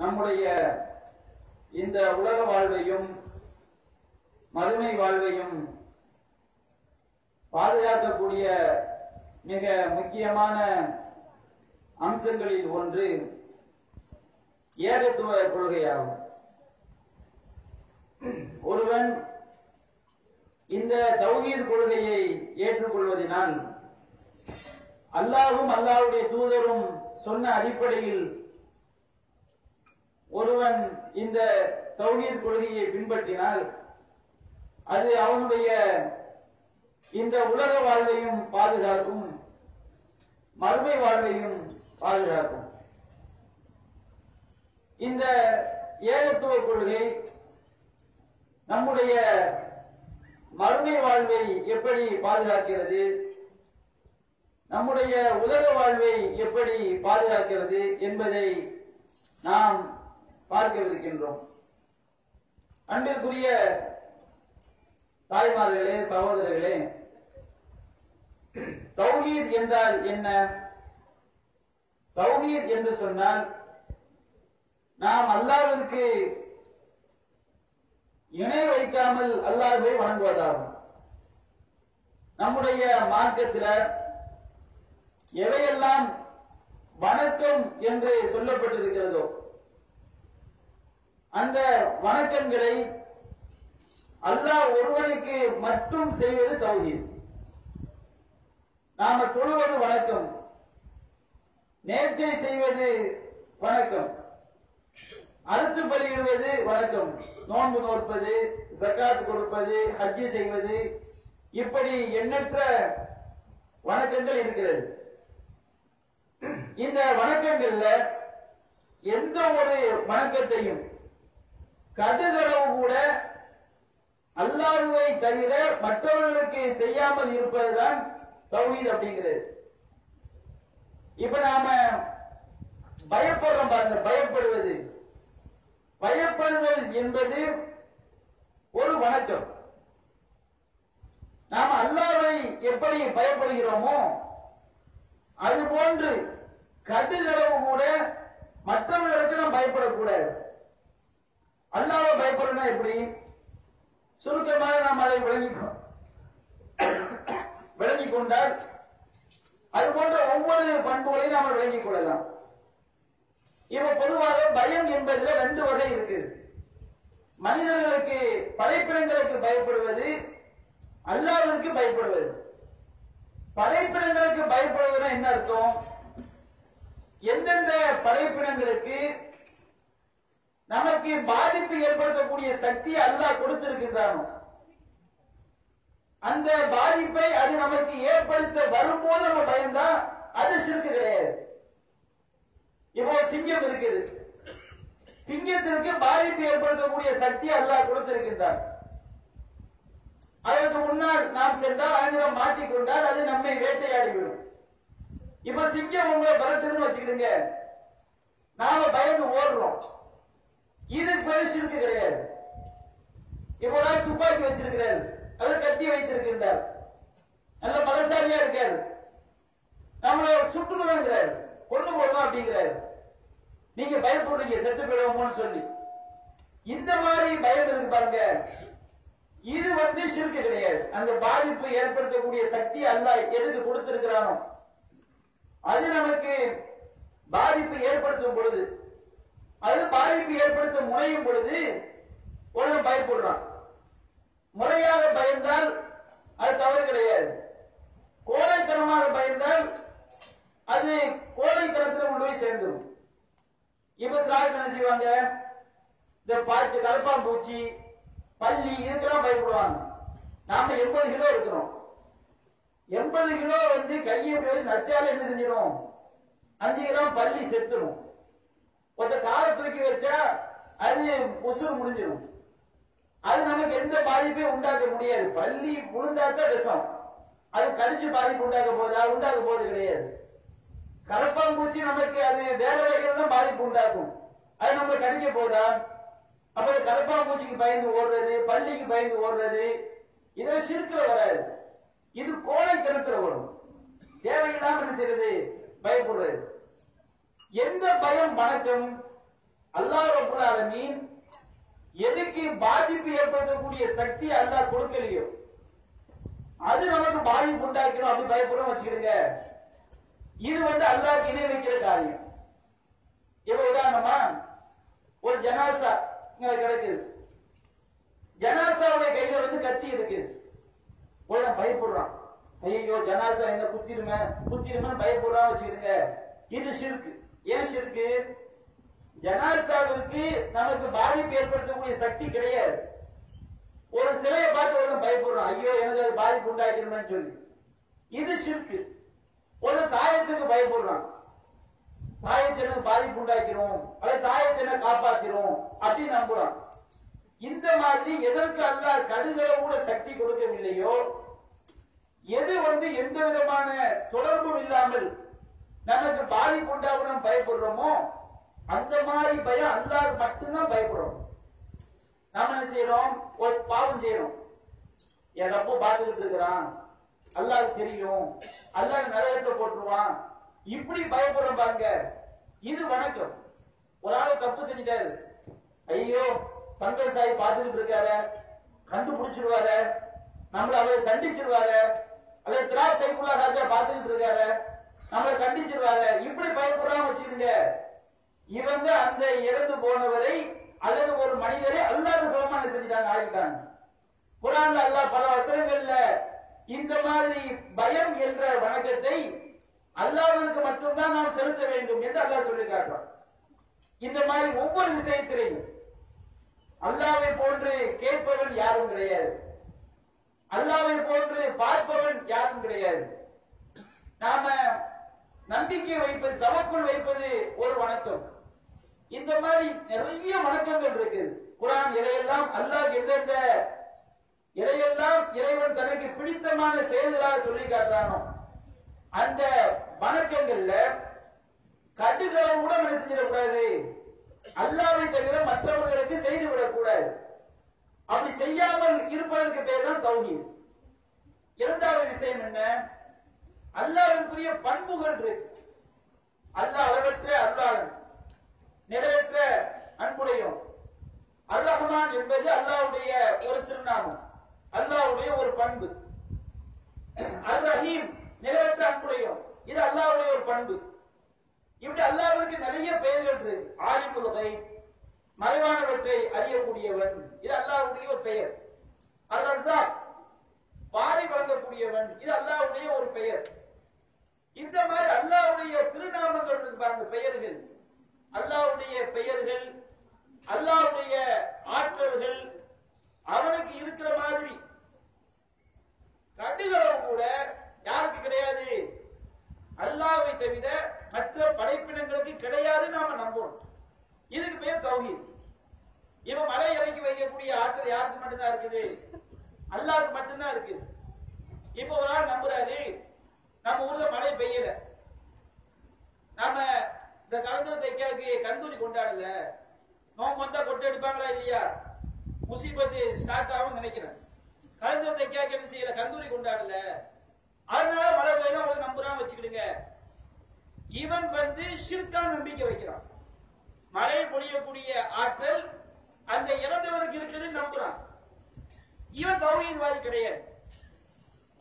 நம்முடைய இந்த உலக வாழ்வையும் மறுமை வாழ்வையும் பாதுகாக்கக்கூடிய மிக முக்கியமான அம்சங்களில் ஒன்று ஏகத்துவ கொள்கையாகும். ஒருவன் இந்த தௌஹீத் கொள்கையை ஏற்றுக்கொள்வதனால் அல்லாவும் அல்லாவுடைய தூதரும் சொன்ன அடிப்படையில் ஒருவன் இந்த தௌஹீத் கொள்கையை பின்பற்றினால் அது அவனுடைய இந்த உலக வாழ்வையும் பாதுகாக்கும் மறுமை வாழ்வையும் பாதுகாக்கும். இந்த ஏகத்துவ கொள்கை நம்முடைய மறுமை வாழ்வை எப்படி பாதுகாக்கிறது நம்முடைய உலக வாழ்வை எப்படி பாதுகாக்கிறது என்பதை நாம் பார்க்கவிருக்கின்றோம். அன்பிற்குரிய தாய்மார்களே சகோதரர்களே தௌஹீத் என்றால் என்ன? தௌஹீத் என்று சொன்னால் நாம் அல்லாவிற்கு இணை வைக்காமல் அல்லாஹ்வை வணங்குவதாகும். நம்முடைய மார்க்கத்தில் எவையெல்லாம் வணக்கம் என்று சொல்லப்பட்டிருக்கிறதோ அந்த வணக்கங்களை அல்லாஹ் ஒருவனுக்கு மட்டும் செய்வது தௌஹீத். நாம தொழுவது வணக்கம். நேர்ச்சை செய்வது வணக்கம். அறுத்து பலியிடுவது வணக்கம். நோன்பு நோற்பது சக்காத் கொடுப்பது ஹஜ்ஜி செய்வது இப்படி எண்ணற்ற வணக்கங்கள் இருக்கிறது. இந்த வணக்கங்கள்ல எந்த ஒரு வணக்கத்தையும் கடுகளவு கூட அல்லாஹுவை தவிர மற்றவர்களுக்கு செய்யாமல் இருப்பதுதான் தௌஹீத் அப்படிங்கிறது. இப்ப நாம பயப்படுறோம் பாருங்க பயப்படுவது. பயப்படுதல் என்பது ஒரு வணக்கம். நாம் அல்லாவை எப்படி பயப்படுகிறோமோ அது போன்று கடுகளவு கூட மற்றவர்களுக்கு நாம் பயப்படக்கூடாது. அல்லாவை பயப்படணும் எப்படி? சுருக்கமாக நாம் அதை விளங்கிக்கணும் விளங்கிக் கொண்டால் அது போன்ற ஒவ்வொரு பண்புகளையும் நாம் விளங்கிக் கொள்ளலாம். இப்ப பொதுவாக பயம் என்பதுல ரெண்டு வகை இருக்கு. மனிதர்களுக்கு படைப்பினங்களுக்கு பயப்படுவது அல்லாவிற்கு பயப்படுவது. படைப்பினங்களுக்கு பயப்படுவதுன்னா என்ன அர்த்தம்? எந்தெந்த படைப்பினங்களுக்கு நமக்கு பாதிப்பு ஏற்படுத்தக்கூடிய சக்தி அல்லாஹ் கொடுத்திருக்கின்றானோ? அந்த பாதிப்பை அது நமக்கு ஏற்படுத்த வரும்போது நம்ம பயந்தா அது சிறுக்கு கிடையாது. இப்போ சிங்கம் இருக்குது. சிங்கத்திற்கு பாதிப்பு ஏற்படுத்தக்கூடிய சக்தி அல்லாஹ் கொடுத்திருக்கின்றான். அதற்கு முன்னால் நாம் சென்றால் அனைவரும் மாட்டிக்கொண்டால் அது நம்மை வேட்டையாடிவிடும். இப்ப சிங்கம் உங்களை பரட்டுதுன்னு வச்சுக்கிடுங்க. நாம பயந்து ஓடுறோம். இது பெருசிற்கு கிடையாது. இப்போ நான் துப்பாக்கி வச்சிருக்கிறார். அதை கத்தி வைத்திருக்கின்றார். நல்ல பலசாலியா இருக்கார். நம்மளை சுட்டுக்கணுங்கிறார் கொண்டு போடணும் அப்படிங்கிறாரு. நீங்க பயப்படுறீங்க செத்து போயிடுவோமோன்னு சொல்லி. இந்த மாதிரி பயம் இருக்கு பாருங்க. இது வந்து சிறுக்கு கிடையாது. அந்த பாதிப்பு ஏற்படுத்தக்கூடிய சக்தி அல்ல எதுக்கு கொடுத்திருக்கிறானோ. அது நமக்கு பாதிப்பு ஏற்படுத்தும் பொழுது அது பாதிப்பு ஏற்படுத்த முனையும் பொழுது ஒருவன் பயப்படுறான். முறையாக பயந்தால் அது தவறு கிடையாது. கோழைத்தனமாக பயந்தால் அது கோழைத்தனத்தில் கொண்டு போய் சேர்ந்துடும் இப்ப சிலாருக்கு என்ன செய்வாங்க? இந்த பாய்ச்சி கலப்பாம்பூச்சி பள்ளி இதுக்கெல்லாம் பயப்படுவாங்க. நாம எண்பது கிலோ இருக்கிறோம். எண்பது கிலோ வந்து கையை வச்சு நச்சால என்ன செஞ்சிடும்? அஞ்சு கிலோ பள்ளி செத்துடும் ஒருத்த காலை தூக்கி வச்சா அது உசுறு முடிஞ்சிடும். அது நமக்கு எந்த பாதிப்பையும் உண்டாக்க முடியாது. பள்ளி முழுந்தாத்தான் விஷம். அது கழிச்சு பாதிப்பு உண்டாக்க போதா? உண்டாக்க போது கிடையாது. கலப்பாம்பூச்சி நமக்கு அது வேற வகையில தான் பாதிப்பு உண்டாக்கும். அது நம்ம கடிக்க போதா? அப்ப கலப்பாம்பூச்சிக்கு பயந்து ஓடுறது பள்ளிக்கு பயந்து ஓடுறது இதெல்லாம் சிறுக்கில் வராது. இது கோழைத்தனத்துல வரும். தேவையில்லாம என்ன செய்யறது? பயப்படுறது. எந்த பயம் வணக்கம்? அல்லாஹ் ரப்பல் ஆலமீன் எதுக்கு பாதிப்பு ஏற்படுத்தக்கூடிய சக்தி அல்லாஹ் கொடுக்கலையோ? அது நமக்கு பாதிப்பு உண்டாக்கணும் அப்படி பயப்படும் வச்சுக்கிறீங்க இது வந்து அல்லாஹ்க்கு இணை வைக்கிற காரியம். இப்ப உதாரணமா ஒரு ஜனாசா கிடைக்குது கிடக்குது. ஜனாசாவுடைய கையில வந்து கத்தி இருக்குது உடனே பயப்படுறான். ஐயோ ஜனாசா என்ன குத்திருமே குத்திருமே பயப்படுறான் வச்சுக்கிடுங்க இது சிறுக்கு. ஏன் ஷிர்கு ஜனாசாவிற்கு நமக்கு பாதிப்பு ஏற்படுத்தக்கூடிய சக்தி கிடையாது. ஒரு சிலையை பார்த்து ஒருத்தன் பயப்படுறான். ஐயோ எனக்கு அது பாதிப்பு உண்டாக்கணும்னு சொல்லி. இது ஷிர்கு ஒரு தாயத்துக்கு பயப்படுறான். தாயத்தை எனக்கு பாதிப்பு உண்டாக்கிறோம் அல்லது தாயத்தை என்ன காப்பாத்திரும் அப்படின்னு நம்புறான். இந்த மாதிரி எதற்கு அல்ல கடுகளை கூட சக்தி கொடுக்கவில்லையோ எது வந்து எந்த விதமான தொடர்பும் இல்லாமல் நமக்கு பாதிப்பு உண்டாகணும் பயப்படுறோமோ? அந்த மாதிரி பயம் அல்லாஹ் மட்டும்தான் பயப்படுறோம். நாம என்ன செய்யறோம்? ஒரு பாவம் செய்யறோம். என் ரப்ப பார்த்துக்கிட்டு இருக்கிறான். அல்லாது தெரியும். அல்லாது நரகத்தை போட்டுருவான். இப்படி பயப்படுறோம் பாருங்க. இது வணக்கம். ஒரு ஆள் தப்பு செஞ்சுட்டாரு. ஐயோ பங்கல் சாய் பார்த்துக்கிட்டு இருக்காரு. கண்டுபிடிச்சிருவாரு. நம்மள அவர் கண்டிச்சிருவாரு. அல்லது திராக் ராஜா பார்த்துக்கிட்டு இருக்காரு. நம்மளை கண்டிச்சிருவாரு இப்படி பயப்படாம வச்சுக்கோங்க இவங்க அந்த இறந்து போனவரை அல்லது ஒரு மனிதரை அல்லாஹ் சமமான செஞ்சுட்டாங்க ஆகிட்டாங்க குரான்ல அல்லாஹ் பல வசனங்கள்ல இந்த மாதிரி பயம் என்ற வணக்கத்தை அல்லாவிற்கு மட்டும்தான் நாம் செலுத்த வேண்டும் என்று அல்லாஹ் சொல்லி காட்டுறான் இந்த மாதிரி ஒவ்வொரு விஷயத்திலையும் அல்லாவை போன்று கேட்பவன் யாரும் கிடையாது. அல்லாவை போன்று பார்ப்பவன் யாரும் கிடையாது. நாம நம்பிக்கை வைப்பது தவக்குள் வைப்பது ஒரு வணக்கம். இந்த மாதிரி நிறைய வணக்கங்கள் இருக்குது குரான் எதையெல்லாம் அல்லாஹ் எந்தெந்த எதையெல்லாம் இறைவன் தனக்கு பிடித்தமான செயல்களாக சொல்லி காட்டுறானோ அந்த வணக்கங்கள்ல கடுகளை கூட என்ன செஞ்சிடக்கூடாது. அல்லாவை தவிர மற்றவர்களுக்கு செய்து விடக்கூடாது. அப்படி செய்யாமல் இருப்பதற்கு பேர் தான் தௌஹீத். இரண்டாவது விஷயம் என்ன? அல்லாவிற்குரிய பண்புகள் இருக்கு. அல்லாஹ் அளவற்ற அல்லாஹ் நிறைவேற்ற அன்புடையும் அல் ரஹ்மான் என்பது அல்லாஹ்வுடைய ஒரு திருநாமம் அல்லாஹ்வுடைய ஒரு பண்பு. அல் ரஹீம் நிறைவேற்ற அன்புடையும் இது அல்லாஹ்வுடைய ஒரு பண்பு. இப்படி அல்லாஹ்விற்கு நிறைய பெயர்கள் இருக்கு. ஆலிமுல் கைப் மறைவானவற்றை அறியக்கூடியவன். இது அல்லாஹ்வுடைய ஒரு பெயர். அல் ரசாக் பாரி வழங்கக்கூடியவன். இது அல்லாஹ்வுடைய ஒரு பெயர். இந்த மாதிரி அல்லாஹ்வுடைய திருநாமங்கள் இருக்கு பாருங்க பெயர்கள். அல்லாஹ்வுடைய பெயர்கள் அல்லாவுடைய ஆற்றல்கள் அவனுக்கு இருக்கிற மாதிரி கடுகளவு கூட யாருக்கு கிடையாது அல்லாஹ்வை தவிர மற்ற படைப்பினங்களுக்கு கிடையாது நாம நம்புறோம் இதுக்கு பேர் தௌஹீத் இவன் மலை இறக்கி வைக்கக்கூடிய ஆற்றல் யாருக்கு மட்டும்தான் இருக்குது அல்லாஹ்க்கு மட்டும்தான் இருக்குது இப்போ ஒரு ஆள் நம்புறாரு நம்ம ஊர்ல மழை பெய்யல நாம இந்த கலந்துர தைக்காக்கு கந்தூரி கொண்டாடல நோம்பு வந்தா கொட்டை எடுப்பாங்களா இல்லையா முசீபத்து ஸ்டார்ட் ஆகும் நினைக்கிறேன் கலந்துர தைக்காக்கு என்ன செய்யல கந்தூரி கொண்டாடல அதனால மழை பெய்யும் அவங்க நம்புறான் வச்சுக்கிடுங்க இவன் வந்து ஷிர்கா நம்பிக்கை வைக்கிறான் மழை பொழியக்கூடிய ஆற்றல் அந்த இறந்தவனுக்கு இருக்குது நம்புறான் இவன் தௌஹீத்வாதி கிடையாது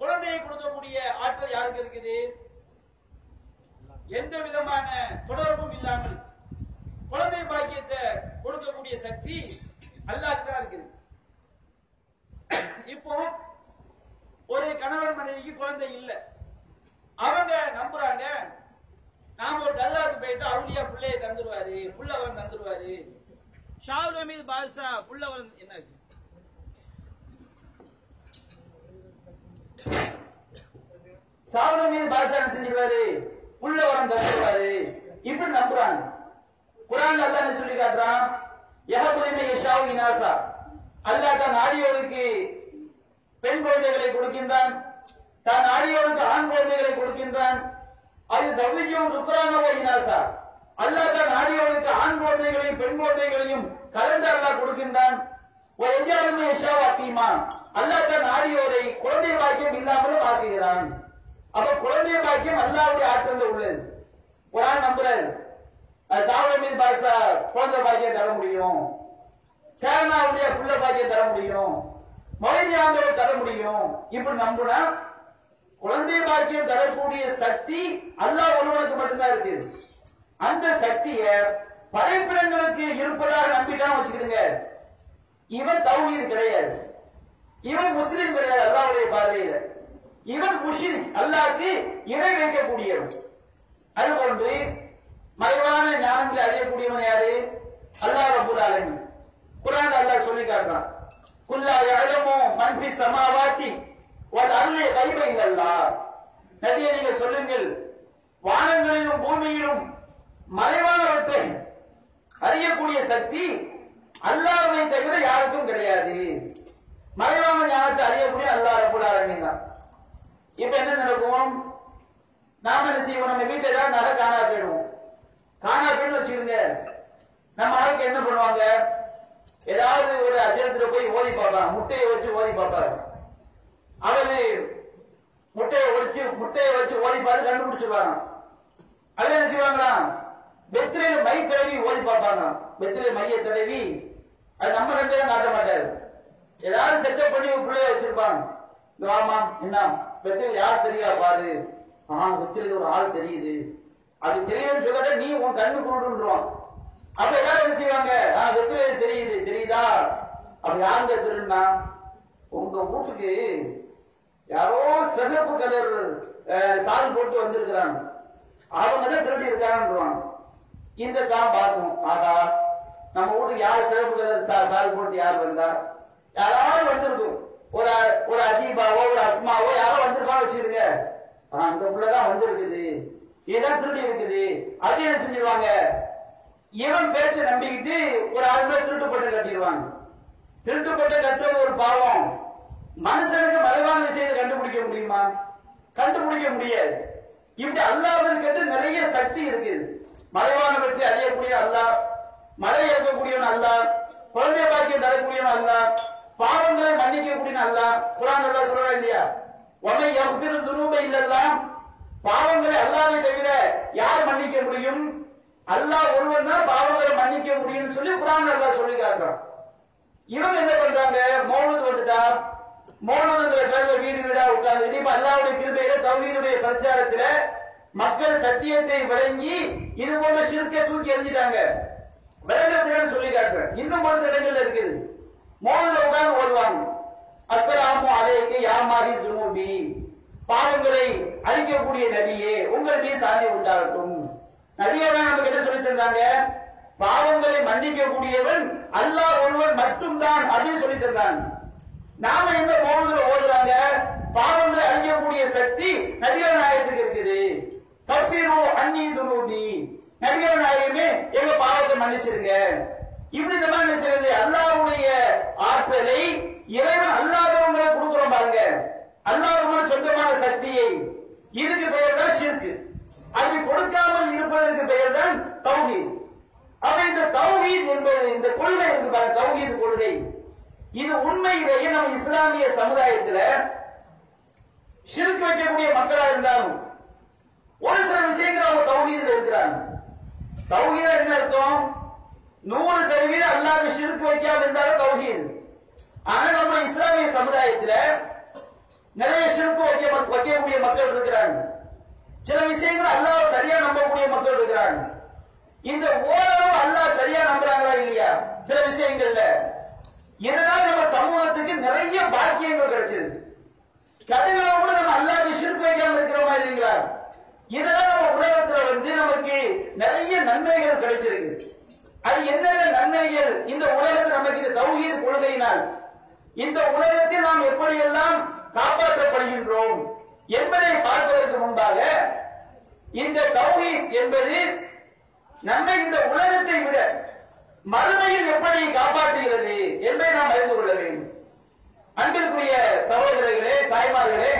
குழந்தையை கொடுக்கக்கூடிய ஆற்றல் யாருக்கு இருக்குது எந்த விதமான தொடர்பும் இல்லாமல் குழந்தை பாக்கியத்தை கொடுக்கக்கூடிய சக்தி அல்லாஹ்க்கு தான் இருக்குது. இப்போ ஒரு கணவன் மனைவிக்கு குழந்தை இல்ல. அவங்க நம்புறாங்க நாம ஒரு டல்லாக்கு போயிட்டு அருளியா பிள்ளைய தந்துருவாரு புள்ளவன் தந்துருவாரு. ஷாவுல் மீது பாதுஷா புள்ளவன் என்னாச்சு? சாவன மீது பாசான செஞ்சிருவாரு? புள்ள வரம் தந்துருவாரு. இப்படி நம்புறாங்க குரான். அல்லாஹ் என்ன சொல்லி காட்டுறான் யஹபுலின யஷாவு இனாசா அல்லாஹ் தான் நாடியோருக்கு பெண் குழந்தைகளை கொடுக்கின்றான். தான் நாடியோருக்கு ஆண் குழந்தைகளை கொடுக்கின்றான். அது சௌரியம் ருக்ரானவோ இனாசா அல்லாஹ் தான் நாடியோருக்கு ஆண் குழந்தைகளையும் பெண் குழந்தைகளையும் கலந்து அல்லாஹ் கொடுக்கின்றான். ஒரு எஜாலுமே யஷாவா கீமா அல்லாஹ் தான் நாடியோரை குழந்தை பாக்கியம் இல்லாமலும் ஆக்குகிறான். அப்ப குழந்தை பாக்கியம் அல்லாவுடைய ஆற்றல் உள்ளது. குரான் நம்புறாரு. அது சாவர மீது பாசா குழந்தை பாக்கியம் தர முடியும். சேரனாவுடைய புள்ள பாக்கியம் தர முடியும். மொழியாண்டவர் தர முடியும். இப்படி நம்புனா குழந்தை பாக்கியம் தரக்கூடிய சக்தி அல்லாஹ் ஒருவனுக்கு மட்டும்தான் இருக்கு. அந்த சக்திய படைப்பிடங்களுக்கு இருப்பதாக நம்பிட்டான் வச்சுக்கிடுங்க. இவன் தௌஹீர் கிடையாது. இவன் முஸ்லீம் கிடையாது அல்லாவுடைய பார்வையில. இவன் முஷிரிக் அல்லாக்கு இணை வைக்கக்கூடியவன். அதுபோன்று மறைவான ஞானங்களை அறியக்கூடியவன் யாரு? அல்லாஹ் ரபுல் ஆலமி குரான் அல்லாஹ் சொல்லி காட்டுறான். குல்லா யஅலமு மன் சமாவாத்தி ஸமாவாத்தி அருளை அர்லி கைப நீங்க சொல்லுங்கள் வானங்களிலும் பூமியிலும் மறைவானவற்றை அறியக்கூடிய சக்தி அல்லாஹ்வை தவிர யாருக்கும் கிடையாது. மறைவான ஞானத்தை அறியக்கூடிய அல்லாஹ் ரபுல் ஆலமீன் தான். இப்ப என்ன நடக்கும்? நாம என்ன செய்வோம்? நம்ம வீட்டுல ஏதாவது நகை காணா போயிடுவோம். காணா போயிட்டு வச்சுக்கோங்க. நம்ம ஆளுக்கு என்ன பண்ணுவாங்க? ஏதாவது ஒரு அஜயத்துல போய் ஓதி பார்ப்பாங்க. முட்டையை வச்சு ஓதி பார்ப்பாரு அவரு முட்டையை ஒடிச்சு முட்டையை வச்சு ஓதி பார்த்து கண்டுபிடிச்சிருவாங்க. அது என்ன செய்வாங்களா வெத்திரையில மை தடவி ஓதி பார்ப்பாங்க. வெத்திரையில மைய தடவி. அது நம்ம ரெண்டு காட்ட மாட்டாரு. ஏதாவது செட்டப் பண்ணி பிள்ளைய வச்சிருப்பாங்க. இந்த வாமா என்ன பிரச்சனை யார் தெரியா பாரு? ஆ வெத்திரையில ஒரு ஆள் தெரியுது. அது தெரியுதுன்னு சொல்லட்ட நீ உன் கண்ணு குருடுன்றான் அப்ப எல்லாரும் என்ன செய்வாங்க? ஆ வெத்திரையில தெரியுது தெரியுதா? அப்ப யாருங்க திருடுனா? உங்க வீட்டுக்கு யாரோ சிகப்பு கலர் சால் போட்டு வந்திருக்கிறாங்க. அவங்க தான் திருடி இருக்காங்கன்றாங்க இந்த தான் பார்க்கும் ஆகா நம்ம வீட்டுக்கு யார் சிறப்பு கலர் சா- சால் போட்டு யார் வந்தா? யாராவது வந்திருக்கும். ஒரு ஒரு அதீபாவோ ஒரு அஸ்மாவோ யாரோ வந்திருப்பா வச்சுக்கிடுங்க. அந்த புள்ளதான் வந்திருக்குது. ஏதோ திருடி இருக்குது. அது என்ன செஞ்சிருவாங்க? இவன் பேச்ச நம்பிக்கிட்டு ஒரு ஆறு பேர் திருட்டு பட்டம் கட்டிடுவாங்க. திருட்டு பட்டம் கட்டுறது ஒரு பாவம். மனுஷனுக்கு மறைவான விஷயத்தை கண்டுபிடிக்க முடியுமா? கண்டுபிடிக்க முடியாது. இப்படி அல்லாஹ்வின் நிறைய சக்தி இருக்குது மறைவானவற்றை அறியக்கூடிய அல்லாஹ் மழை இறக்கக்கூடியவன் அல்லாஹ் குழந்தை பாக்கியம் தரக்கூடியவன் அல்லாஹ் பாவங்களை மன்னிக்கக்கூடியவன் அல்லாஹ். குரான் நல்லா சொல்லவே இல்லையா? உமை எஃபிரு துனூப இல்லல்லாம் பாவங்களை அல்லாஹ்வை தவிர யார் மன்னிக்க முடியும்? அல்லாஹ் ஒருவன் தான் பாவங்களை மன்னிக்க முடியும்னு சொல்லி குரான் அல்லாஹ் சொல்லி காட்டுறான். இவங்க என்ன பண்றாங்க? மௌனது வந்துட்டா? மௌனதுங்கிற பேர்ல வீடு வீடா உட்கார்ந்து இப்ப அல்லாவுடைய கிருபையில தௌஹீதுடைய பிரச்சாரத்துல மக்கள் சத்தியத்தை விளங்கி இது போல சிறுக்கை தூக்கி எறிஞ்சிட்டாங்க. விளங்கத்துக்கு சொல்லி காட்டுறேன். இன்னும் ஒரு சில இடங்கள்ல இருக்குது. மோதல உட்கார்ந்து ஓடுவாங்க. அஸ்லாம் அலைக்கு யாமாரி துணுபி பாவங்களை அழிக்கக்கூடிய நபியே உங்கள் மீது சாந்தி உண்டாகட்டும். நபியெல்லாம் நமக்கு என்ன சொல்லி தந்தாங்க? பாவங்களை மன்னிக்கக்கூடியவன் அல்லாஹ் ஒருவன் மட்டும்தான் அப்படின்னு சொல்லி தந்தாங்க. நாம இந்த மௌனத்துல ஓதுறாங்க? பாவங்களை அழிக்கக்கூடிய சக்தி நபிகள் நாயகத்துக்கு இருக்குது. கஸ்தீரோ அன்னி துணுபி நபிகள் நாயகமே எங்க பாவத்தை மன்னிச்சிருங்க. இப்படி இந்த மாதிரி என்ன செய்யறது அல்லாவுடைய ஆற்றலை இறைவன் அல்லாதவங்களை கொடுக்குறோம் பாருங்க. அல்லாதவங்க சொந்தமான சக்தியை. இதுக்கு பெயர் தான் சிற்கு அது கொடுக்காமல் இருப்பதற்கு பெயர் தான் தௌஹீத். அப்ப இந்த தௌஹீத் என்பது இந்த கொள்கை இருக்கு பாருங்க தௌஹீத் கொள்கை. இது உண்மையிலேயே நம்ம இஸ்லாமிய சமுதாயத்துல சிறுக்கு வைக்கக்கூடிய மக்களா இருந்தாலும் ஒரு சில விஷயங்கள் அவங்க தௌஹீதில் இருக்கிறாங்க. தௌஹீதா என்ன அர்த்தம்? நூறு சதவீதம் அல்லாத ஷிர்க் வைக்காம இருந்தாலும் தௌஹீத். ஆனா நம்ம இஸ்லாமிய சமுதாயத்துல நிறைய சிறப்பு வைக்க வைக்கக்கூடிய மக்கள் இருக்கிறாங்க. சில விஷயங்கள் அல்லாஹ் சரியா நம்பக்கூடிய மக்கள் இருக்கிறாங்க. இந்த ஓரளவு அல்லாஹ் சரியா நம்புறாங்களா இல்லையா? சில விஷயங்கள்ல. இதனால நம்ம சமூகத்துக்கு நிறைய பாக்கியங்கள் கிடைச்சது கதைகளை கூட நம்ம அல்லாஹ் சிறப்பு வைக்காம இருக்கிறோமா இல்லைங்களா? இதனால நம்ம உலகத்துல வந்து நமக்கு நிறைய நன்மைகள் கிடைச்சிருக்கு. அது என்னென்ன நன்மைகள்? இந்த உலகத்தில் நமக்கு இந்த தௌஹீத் கொள்கையினால் இந்த உலகத்தில் நாம் எப்படியெல்லாம் காப்பாற்றப்படுகின்றோம் என்பதை பார்ப்பதற்கு முன்பாக இந்த தௌஹீத் என்பது நம்மை இந்த உலகத்தை விட மறுமையில் எப்படி காப்பாற்றுகிறது என்பதை நாம் அறிந்து கொள்ள வேண்டும். அன்பிற்குரிய சகோதரர்களே தாய்மார்களே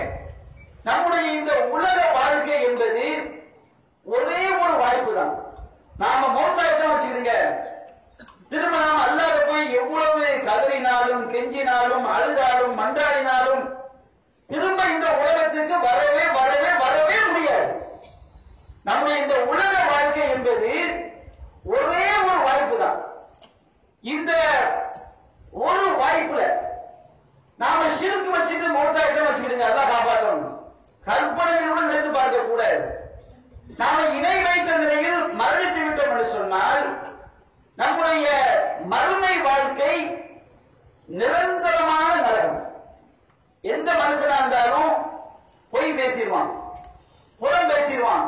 நம்முடைய இந்த உலக வாழ்க்கை என்பது ஒரே ஒரு வாய்ப்பு தான் நாம மௌத்தா இருக்கோம் வச்சுக்கிறீங்க திரும்ப நாம் அல்லாத போய் எவ்வளவு கதறினாலும் கெஞ்சினாலும் அழுதாலும் மன்றாடினாலும் திரும்ப இந்த உலகத்திற்கு வரவே வரவே வரவே முடியாது. நம்முடைய இந்த உலக வாழ்க்கை என்பது ஒரே ஒரு வாய்ப்பு தான் இந்த ஒரு வாய்ப்புல நாம சிறுக்கு வச்சுட்டு மௌத்தா இடம் வச்சுக்கிடுங்க. அதான் காப்பாற்றணும் கற்பனைகளுடன் நினைத்து பார்க்க கூடாது இணை வைத்த நிலையில் மரணித்து விட்டோம் என்று சொன்னால் நம்முடைய மறுமை வாழ்க்கை நிரந்தரமான நரகம். எந்த மனுஷனா இருந்தாலும் பொய் பேசிடுவான் புறம் பேசிடுவான்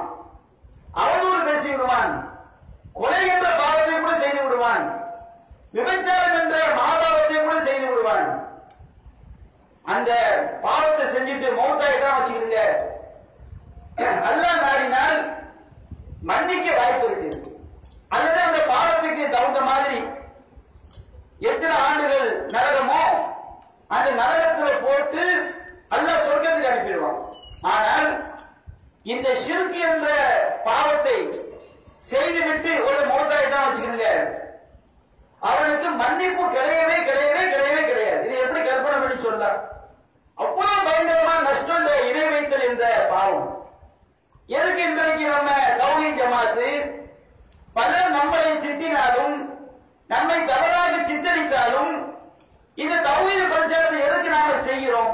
அவதூறு பேசி விடுவான் கொலை என்ற பாவத்தை கூட செய்து விடுவான் விபச்சாரம் என்ற மாபாவத்தை கூட செய்து விடுவான். அந்த பாவத்தை செஞ்சுட்டு மௌத்தாயிட்டான் வச்சுக்கிறீங்க அல்லா நாடினால் மன்னிக்க வாய்ப்பு இருக்கு அல்லது அந்த பாவத்துக்கு தகுந்த மாதிரி எத்தனை ஆண்டுகள் நரகமோ அந்த நரகத்துல போட்டு அல்ல சொர்க்கத்துக்கு அனுப்பிடுவான். ஆனால் இந்த சிறுக்கு என்ற பாவத்தை செய்துவிட்டு ஒரு மூட்டாய் தான் வச்சுக்கிறீங்க அவனுக்கு மன்னிப்பு கிடையவே கிடையவே கிடையவே கிடையாது. இது எப்படி கற்பனை பண்ணி சொல்லலாம் அவ்வளவு பயங்கரமான நஷ்டம் இந்த இணை வைத்தல் என்ற பாவம். எதுக்கு இன்றைக்கு நம்ம சௌரி ஜமாத்து? பலர் நம்மளை திட்டினாலும் நம்மை தவறாக சித்தரித்தாலும் இந்த தௌஹீது பிரச்சாரத்தை எதுக்கு நாம செய்கிறோம்?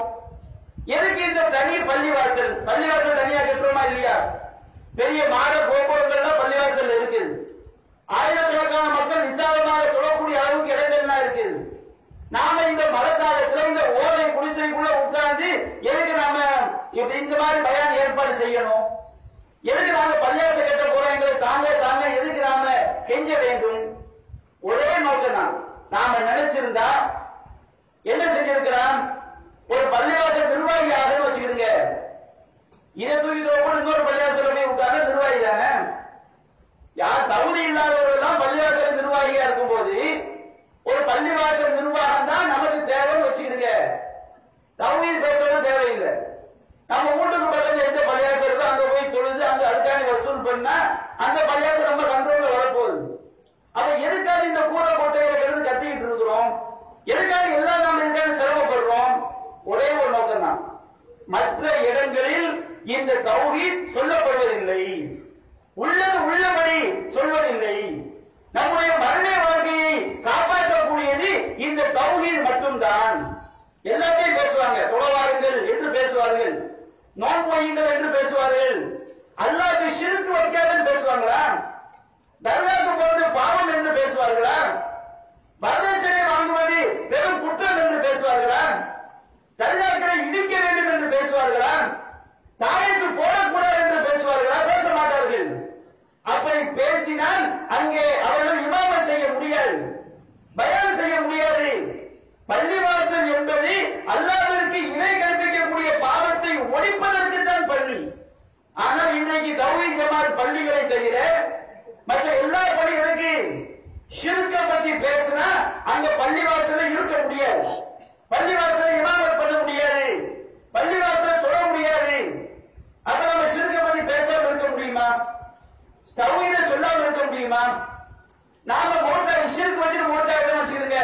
எதுக்கு இந்த தனி பள்ளிவாசல்? பள்ளிவாசல் தனியா கட்டுறோமா இல்லையா? பெரிய மாத கோபுரங்கள் தான் பள்ளிவாசல் இருக்குது ஆயிரக்கணக்கான மக்கள் விசாலமாக தொழக்கூடிய அளவுக்கு இடங்கள்லாம் இருக்குது நாம இந்த மழைக்காலத்துல இந்த ஓலை குடிசைக்குள்ள உட்கார்ந்து எதுக்கு நாம இப்படி இந்த மாதிரி பயான் ஏற்பாடு செய்யணும்? எதுக்கு நாங்க பள்ளியாசை கட்ட போறோம்? எங்களை தாங்க தாங்க எதுக்கு நாம கெஞ்ச வேண்டும்? ஒரே நோக்கம் தான் நாம நினைச்சிருந்தா என்ன செஞ்சிருக்கிறான் ஒரு பள்ளிவாசல் நிர்வாகி வச்சுக்கிடுங்க. இதை தூக்கி போட்டு இன்னொரு பள்ளிவாசல போய் உட்கார்ந்து நிர்வாகி தானே? யார் தகுதி இல்லாதவர்கள் தான் பள்ளிவாசல் நிர்வாகியா இருக்கும் போது ஒரு பள்ளிவாசல் நிர்வாகம் தான் நமக்கு தேவைன்னு வச்சுக்கிடுங்க தகுதி பேசவும் தேவையில்லை நம்ம வீட்டுக்கு பக்கத்துல எந்த பள்ளியாசம் இருக்கோ அங்க போய் தொழுது அங்க அதுக்காக வசூல் பண்ணா அந்த பள்ளியாசம் நம்ம கண்ட்ரோல்ல வரப்போகுது அப்ப எதுக்காக இந்த கூரை கோட்டையில கிடந்து கத்திக்கிட்டு இருக்கிறோம் எதுக்காக எல்லாம் நம்ம இதுக்காக சிரமப்படுறோம் ஒரே ஒரு நோக்கம் தான் மற்ற இடங்களில் இந்த தௌஹீத் சொல்லப்படுவதில்லை உள்ளது உள்ளபடி சொல்வதில்லை நம்முடைய மரண வாழ்க்கையை காப்பாற்றக்கூடியது இந்த தௌஹீத் மட்டும்தான் எல்லாத்தையும் பேசுவாங்க தொழவாருங்கள் என்று பேசுவார்கள் நோன்பு வையுங்கள் என்று பேசுவார்கள் அல்லாஹ்க்கு ஷிர்க் வைக்காதன்னு பேசுவாங்களா தர்காக்கு போவது பாவம் என்று பேசுவார்களா வரதட்சணை வாங்குவது பெரும் குற்றம் என்று பேசுவார்களா தர்காக்களை இடிக்க வேண்டும் என்று பேசுவார்களா தாயத்து போடக்கூடாது என்று பேசுவார்களா பேச மாட்டார்கள் அப்படி பேசினால் அங்கே அவர்கள் இமாம செய்ய முடியாது பயான் செய்ய முடியாது பள்ளிவாசல் என்பது அல்லாவிற்கு இணை கற்பிக்கக்கூடிய பாவத்தை ஒழிப்பதற்கு தான் பள்ளி ஆனால் இன்றைக்கு தௌஹி ஜமாத் பள்ளிகளை தவிர மற்ற எல்லா பள்ளி இருக்கு ஷிர்க பத்தி பேசினா அங்க பள்ளிவாசல இருக்க முடியாது. பள்ளிவாசல இமாமத் பண்ண முடியாது. பள்ளிவாசல தொழ முடியாது. அப்ப நம்ம ஷிர்க பத்தி பேசாம இருக்க முடியுமா? தௌஹீத சொல்லாம இருக்க முடியுமா? நாம மோட்டா ஷிர்க் வந்து மோட்டா வச்சுக்கிருங்க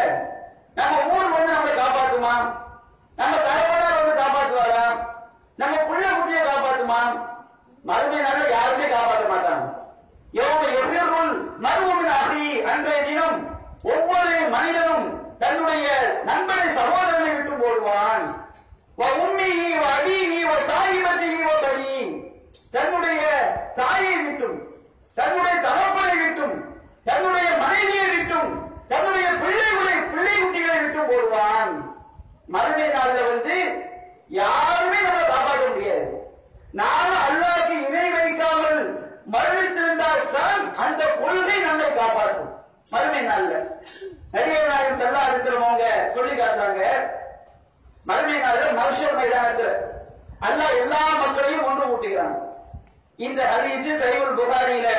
நம்ம ஊர் வந்து நம்மளை காப்பாத்துமா? நம்ம தலைவனார் வந்து காப்பாத்துவாரா? நம்ம புள்ள குட்டியை காப்பாத்துமா? மறுமை யாருமே காப்பாற்ற மாட்டாங்க. அன்றைய தினம் ஒவ்வொரு மனிதனும் தன்னுடைய நண்பனை சகோதரனை விட்டு போடுவான் உண்மையை அடியை சாகிபத்தையை பணி தன்னுடைய தாயை விட்டும் தன்னுடைய தகப்பனை விட்டும் தன்னுடைய மனைவியை விட்டும் தன்னுடைய பிள்ளைகளை பிள்ளை குட்டிகளை விட்டும் போடுவான் மறுமை நாளில் வந்து யாருமே நம்ம காப்பாற்ற முடியாது. நாம அல்லாஹ்க்கு இணை வைக்காமல் மரணித்திருந்தால் தான் அந்த கொள்கை நம்மை காப்பாற்றும் மறுமை நாள்ல. நடிகர் நாயகம் சல்லா அலிஸ்லம் அவங்க சொல்லி காட்டுறாங்க. மறுமை நாள்ல மனுஷர் மைதானத்துல. அல்லா எல்லா மக்களையும் ஒன்று கூட்டுகிறாங்க இந்த ஹதீஸ் சைவுல் புகாரியில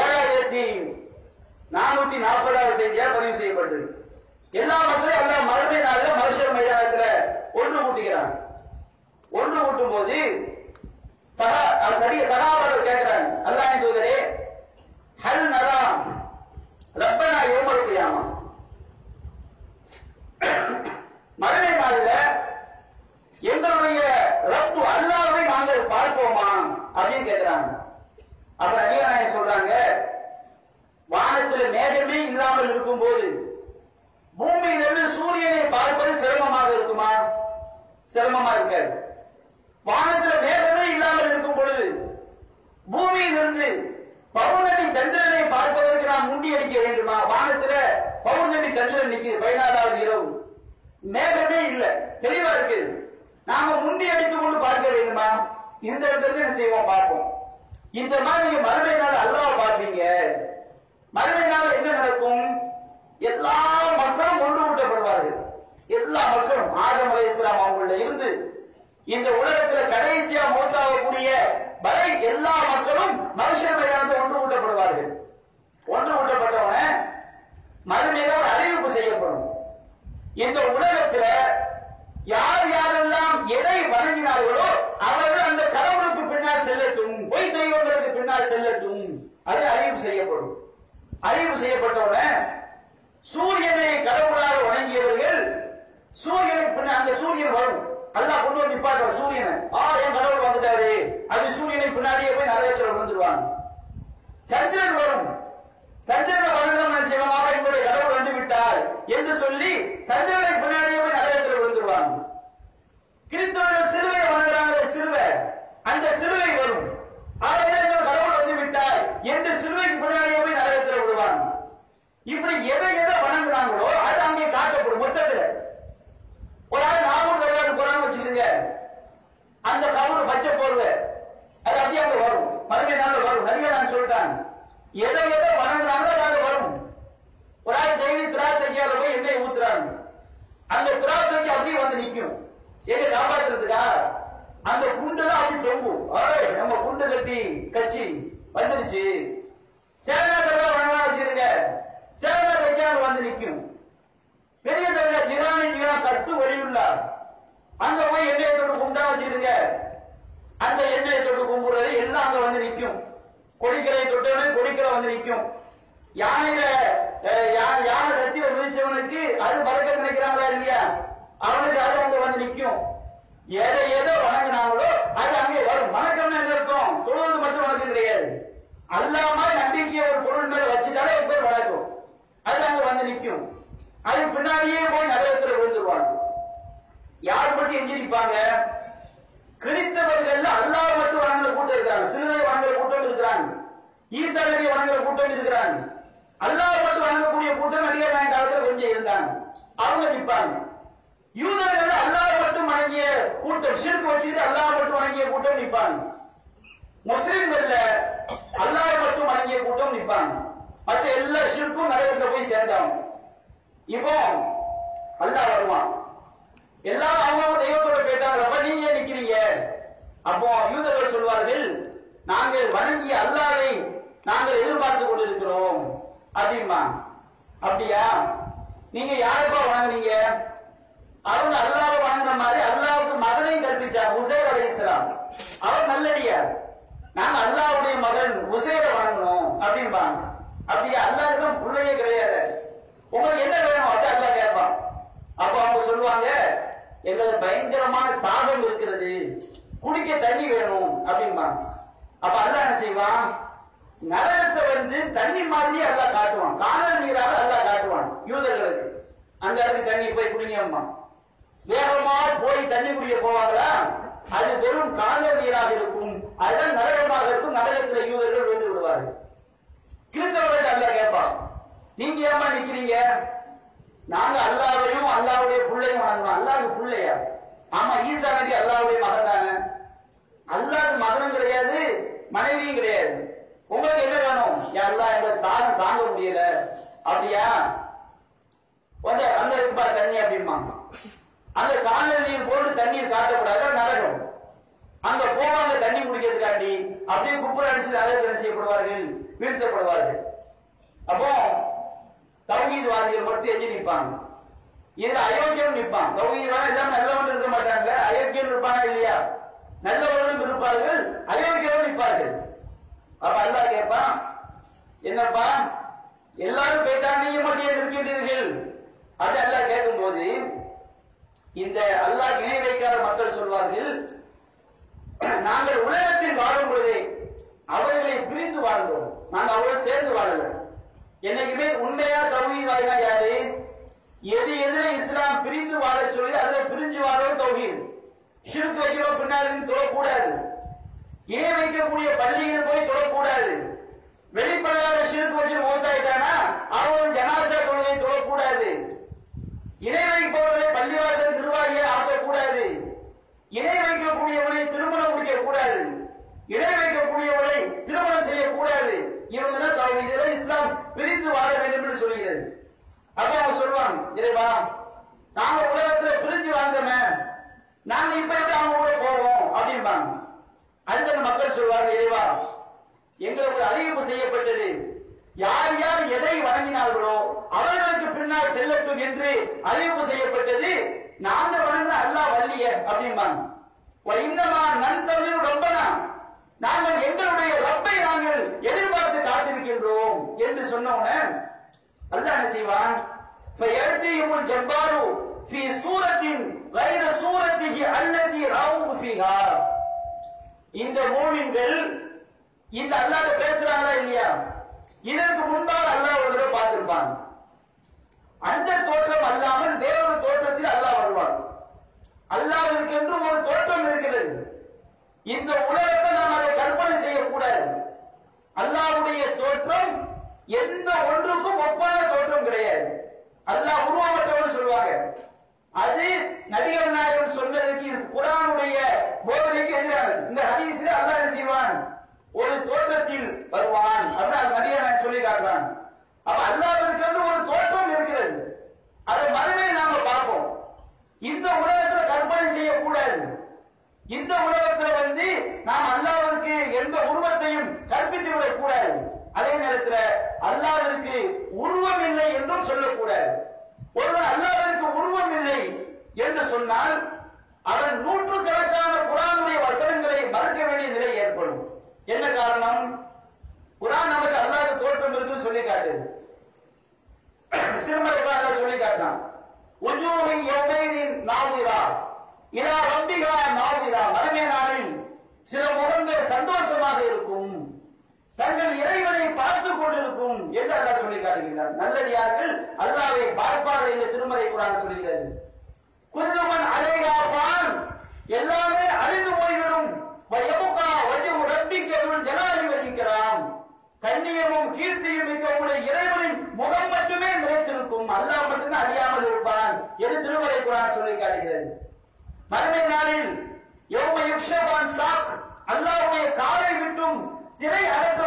ஏழாயிரத்தி நானூத்தி நாற்பதாவது செய்தியா பதிவு செய்யப்பட்டது. எல்லா மக்களையும் எல்லா மறுமை நாள்ல மனுஷர் மைதானத்துல ஒன்று கூட்டுகிறாங்க ஒன்று கூட்டும் போது சகா நடிகை சகாபாரர் கேட்கிறாங்க. அல்லாஹ் தூதரே ஹல் நரா ربنا يوم القيامة ஒன்று கூட்டப்படுவார்கள் ஒன்று மீத ஒரு அறிவிப்பு செய்யப்படும். இந்த உலகத்துல யார் யாரெல்லாம் எதை வணங்கினார்களோ அவர்கள் அந்த கடவுளுக்கு பின்னால் செல்லட்டும் பொய் தெய்வங்களுக்கு பின்னால் செல்லட்டும். அது அறிவு செய்யப்படும். அறிவு செய்யப்பட்டவுடனே சூரியனை கடவுளாக வணங்கியவர்கள் சூரியனை பின்னால் அந்த சூரியன் வரும். அதெல்லாம் கொண்டு வந்து நிப்பாட்டுற சூரியனை. ஆ என் கடவுள் வந்துட்டாரு. அது சூரியனை பின்னாடியே போய் நரகத்தில் விழுந்துருவாங்க. சந்திரன் வரும். சந்திரனை வணங்கம் செய்வமாக எங்களுடைய கடவுள் வந்து விட்டார் என்று சொல்லி சந்திரனை பின்னாடியே போய் நகரத்தில் விழுந்துருவாங்க. கிறிஸ்தவர்கள் சிலுவையை வணங்குறாங்க சிலுவை. அந்த சிலுவை வரும். ஆகவே கடவுள் வந்து விட்டார் என்று சிலுவைக்கு பின்னாடியே போய் நகரத்தில் விடுவாங்க இப்படி எதை எதை வணங்குறாங்களோ அது அங்கே காட்டப்படும் மொத்தத்தில். ஒரு ஆள் நாகூர் தருவாரு போறான்னு வச்சுக்கோங்க. அந்த கவுரு பச்சை போர்வை. அது அப்படியே அங்க வரும். மறுபடியும் நாள் வரும். நிறைய நான் சொல்லிட்டாங்க எதை எதை வணங்குறாங்களோ நாங்க வரும். ஒரு ஆள் டெய்லி திராட்சைக்கால போய் எண்ணெய் ஊத்துறாங்க. அந்த திராட்சைக்கு அப்படியே வந்து நிற்கும் எங்க காப்பாத்துறதுக்கா? அந்த குண்டுலாம் அப்படி தொங்கும். ஏய், நம்ம குண்டு கட்டி கட்சி வந்துருச்சு. சேனா தர்கா வச்சிருங்க சேனா தர்கா வந்து நிற்கும் பெரிய தலைவர் ஜிரானி கஸ்து வழியுள்ளார் அங்க போய் எண்ணெய் தொட்டு குண்டா வச்சிருங்க அந்த எண்ணெயை தொட்டு கும்பிடுறது எல்லாம் அங்க வந்து நிக்கும் கொடிக்கலை தொட்டவனே கொடிக்கலை வந்து நிக்கும் யானையில அஹ், யானை கத்தியில விழிச்சவனுக்கு அது பறக்க நினைக்கிறாங்களா இல்லையா? அவனுக்கு அது அங்க வந்து நிக்கும் எதை எதை வணங்கினாங்களோ அது அங்கே வரும். வணக்கம்னு என்ன இருக்கும் தொழுவது மட்டும் வணக்கம் கிடையாது. அல்லாம நம்பிக்கையை ஒரு பொருள் மேல வச்சுட்டாலே எப்படி பேர் வணக்கம். அது அங்க வந்து நிக்கும் அது பின்னாடியே போய் நகரத்தில் விழுந்துருவாங்க. யார் மட்டும் எஞ்சி நிற்பாங்க? கிறிஸ்தவர்கள் அல்லாஹ் மட்டும் வணங்குற கூட்டம் இருக்காங்க சிலுவை வணங்குற கூட்டம் இருக்கிறாங்க. ஈசா வணங்குற கூட்டம் இருக்கிறாங்க. அல்லாஹ் மட்டும் வணங்கக்கூடிய கூட்டம் நடிகர் நாயன் காலத்துல கொஞ்சம் இருந்தாங்க. அவங்க நிப்பாங்க. யூதர்கள் அல்லாஹ் மட்டும் வணங்கிய கூட்டம் சிறுக்கு வச்சுக்கிட்டு அல்லாஹ் மட்டும் வணங்கிய கூட்டம் நிற்பாங்க முஸ்லிம்கள்ல அல்லாஹ் மட்டும் வணங்கிய கூட்டம் நிற்பாங்க மத்த எல்லா ஷிர்க்கும் நரகத்துல போய் சேர்ந்தாங்க இப்போ அல்லாஹ் வருவான். எல்லாரும் அவங்க தெய்வத்தோட கேட்டாங்க அப்ப நீங்க நிக்கிறீங்க? அப்போ யூதர்கள் சொல்வார்கள் நாங்கள் வணங்கிய அல்லாவை நாங்கள் எதிர்பார்த்து கொண்டிருக்கிறோம். அப்படிமா அப்படியா? நீங்க யாருப்பா வணங்குறீங்க அவங்க அல்லாவை வணங்குற மாதிரி அல்லாவுக்கு மகனையும் கற்பிச்சார் உசேர் அலைஹிஸ்ஸலாம் அவர் நல்லடியார். நாங்க அல்லாவுடைய மகன் உசேரை வணங்கணும் அப்படின்பாங்க அப்படியா? அல்லாவுக்கு பிள்ளையே கிடையாது. உங்களுக்கு என்ன வேணும்? அப்படி அல்லாஹ் கேட்பான். அப்ப அவங்க சொல்லுவாங்க எங்களுக்கு பயங்கரமான தாகம் இருக்கிறது. குடிக்க தண்ணி வேணும் அப்படிம்பாங்க. அப்ப அல்ல என்ன செய்வான் நரகத்தை வந்து தண்ணி மாதிரி அல்லாஹ் காட்டுவான். காணல் நீராக அல்லாஹ் காட்டுவான் யூதர்களுக்கு. அங்க இருக்கு தண்ணி போய் குடிங்கம்மா. வேகமா போய் தண்ணி குடிக்க போவாங்களா? அது வெறும் காணல் நீராக இருக்கும். அதுதான் நரகமாக இருக்கும். நரகத்துல யூதர்கள் விழுந்து விடுவார்கள். கிறிஸ்தவர்கள் அல்ல கேட்பான். நீங்க ஏமா நிக்கிறீங்க? நாங்க அல்லாவையும் அல்லாவுடைய பிள்ளையும் வணங்குறோம். அல்லாவுக்கு புள்ளையா? ஆமா ஈசா நபி அல்லாவுடைய மகன் தானே? அல்லாவுக்கு மகனும் கிடையாது மனைவியும் கிடையாது. உங்களுக்கு என்ன வேணும்? அல்லா அல்லாஹ் எங்களுக்கு தாகம் தாங்க முடியல. அப்படியா? கொஞ்சம் அந்த இருப்பா தண்ணி அப்படிமா அந்த காணல் நீர் போட்டு தண்ணீர் காட்டக்கூடாது நடக்கும். நரகம் அங்க போவாங்க தண்ணி குடிக்கிறதுக்காண்டி. அப்படியே குப்பை அடிச்சு நரகத்தில் செய்யப்படுவார்கள்? வீழ்த்தப்படுவார்கள். அப்போ தௌஹீத்வாதிகள் மட்டும் எஞ்சி நிற்பாங்க. இதுல அயோக்கியம் நிற்பான் தௌஹீத்வாதி எல்லாம் நல்லவன் இருக்க மாட்டாங்க. அயோக்கியம் இருப்பானா இல்லையா? நல்லவர்களும் இருப்பார்கள் அயோக்கியரும் நிற்பார்கள். அப்ப அல்லா கேட்பான் என்னப்பா எல்லாரும் போயிட்டா நீங்க மட்டும் இருக்கின்றீர்கள் அது அல்லா கேட்கும் போது இந்த அல்லாஹ் இணை வைக்காத மக்கள் சொல்வார்கள் நாங்கள் உலகத்தில் வாழும் பொழுதே அவர்களை பிரிந்து வாழ்ந்தோம். நாங்கள் அவரோடு சேர்ந்து வாழல. என்னைக்குமே உண்மையா தௌஹீத்வாதினா யாரு? எது எதுல இஸ்லாம் பிரிந்து வாழ சொல்லி அதுல பிரிஞ்சு வாழவும் தௌஹீத். ஷிர்க் வைக்கிறோம் பின்னாடி தொழக்கூடாது இணை வைக்கக்கூடிய பள்ளிகள் போய் தொழக்கூடாது வெளிப்படையாக ஷிர்க் வச்சு மூத்தாயிட்டானா அவன் ஜனாசா தொழுகை தொழக்கூடாது இணை வைப்பவர்களை பள்ளிவாசல் நிர்வாகியை ஆக்கக்கூடாது. இணை வைக்கக்கூடியவனை திருமணம் முடிக்க கூடாது இணை இவங்க தான் தௌஹீதில இஸ்லாம் பிரிந்து வாழ வேண்டும் என்று சொல்கிறது அப்ப அவங்க சொல்லுவாங்க இறைவா நாங்க உலகத்துல பிரிஞ்சு வாழ்ந்தோமே நாங்க இப்ப எப்படி அவங்க கூட போவோம்? அப்படிம்பாங்க. அதுக்கு மக்கள் சொல்வாங்க இறைவா எங்களுக்கு அறிவிப்பு செய்யப்பட்டது. யார் யார் எதை வழங்கினார்களோ அவர்களுக்கு பின்னால் செல்லட்டும் என்று அறிவிப்பு செய்யப்பட்டது. நாங்க வழங்கின அல்லா வல்லிய அப்படிம்பாங்க. "வ இன்னமா நன்தமிழ் ரொம்பனா நாங்கள் எங்களுடைய ரப்பை நாங்கள் எதிர்பார்த்து காத்திருக்கின்றோம் என்று சொன்ன உடனே அல்லாஹ் என்ன செய்வான் فَيَأْتِيهِمُ الْجَبَّارُ فِي سُورَةٍ غَيْرَ سُورَتِهِ الَّتِي رَأَوْهُ فِيهَا இந்த மூமின்கள் இந்த அல்லாஹ் பேசுறாங்களா இல்லையா இதற்கு முன்பாக அல்லாஹ் ஒரு தடவை பார்த்திருப்பாங்க அந்த தோற்றம் அல்லாமல் வேறொரு தோற்றத்தில் அல்லாஹ் வருவான் அல்லாஹ்விற்கு என்று ஒரு தோற்றம் இருக்கிறது இந்த உலகத்தை நாம் அதை கற்பனை செய்யக்கூடாது. அல்லாவுடைய தோற்றம் எந்த ஒன்றுக்கும் ஒப்பான தோற்றம் கிடையாது. அல்லாஹ் உருவமற்றவன் சொல்லுவாங்க அது நடிகர் நாயகன் சொல்வதற்கு குரானுடைய போதனைக்கு எதிரானது. இந்த ஹதீஸ்ல அல்லாஹ் என்ன செய்வான்? ஒரு தோற்றத்தில் வருவான். அப்படின்னு நடிகர் நாயகன் சொல்லி காட்டுறான். அப்ப அல்லாவிற்கு ஒரு தோற்றம் இருக்கிறது. அதை மறுமை நாம பார்ப்போம். இந்த உலகத்தில் கற்பனை செய்யக்கூடாது. இந்த உலகத்துல வந்து நாம் அல்லாவிற்கு எந்த உருவத்தையும் கற்பித்து விடக் கூடாது. அதே நேரத்துல அல்லாவிற்கு உருவம் இல்லை என்றும் சொல்லக்கூடாது. ஒருவன் அல்லாவிற்கு உருவம் இல்லை என்று சொன்னால் அவன் நூற்றுக்கணக்கான குரானுடைய வசனங்களை மறுக்க வேண்டிய நிலை ஏற்படும். என்ன காரணம்? குரான் நமக்கு அல்லாத தோற்றம் என்று சொல்லி காட்டுது. திருமலை சொல்லி காட்டான் உஜூரி யௌமைதின் நாதிரா இதா ரப்பிகா நாதிரா மறுமை நாளில் சில முகங்கள் சந்தோஷமாக இருக்கும். தங்கள் இறைவனை பார்த்துக் கொண்டிருக்கும் என்று அல்லாஹ் சொல்லி காட்டுகிறார் நல்லடியார்கள் அல்லாவை பார்ப்பார்கள் என்று திருமலை குரான் சொல்கிறது. குல்லுமன் அலைகாப்பான் எல்லாமே அழிந்து போய்விடும். வயமுகா வஜு ரப்பிக்கருள் ஜலாலி கண்ணியமும் கீர்த்தியும் மிக்க உங்களுடைய இறைவனின் முகம் மட்டுமே நிலைத்திருக்கும். அல்லாஹ் மட்டுமே அறியாமல் இருப்பான் என்று திருமலை குரான் சொல்லி காட்டுகிறது. மறுமை நாளில் எவ்வளவு யுக்ஷபான் சாக். காலை விட்டும் திரை அகற்றப்படும்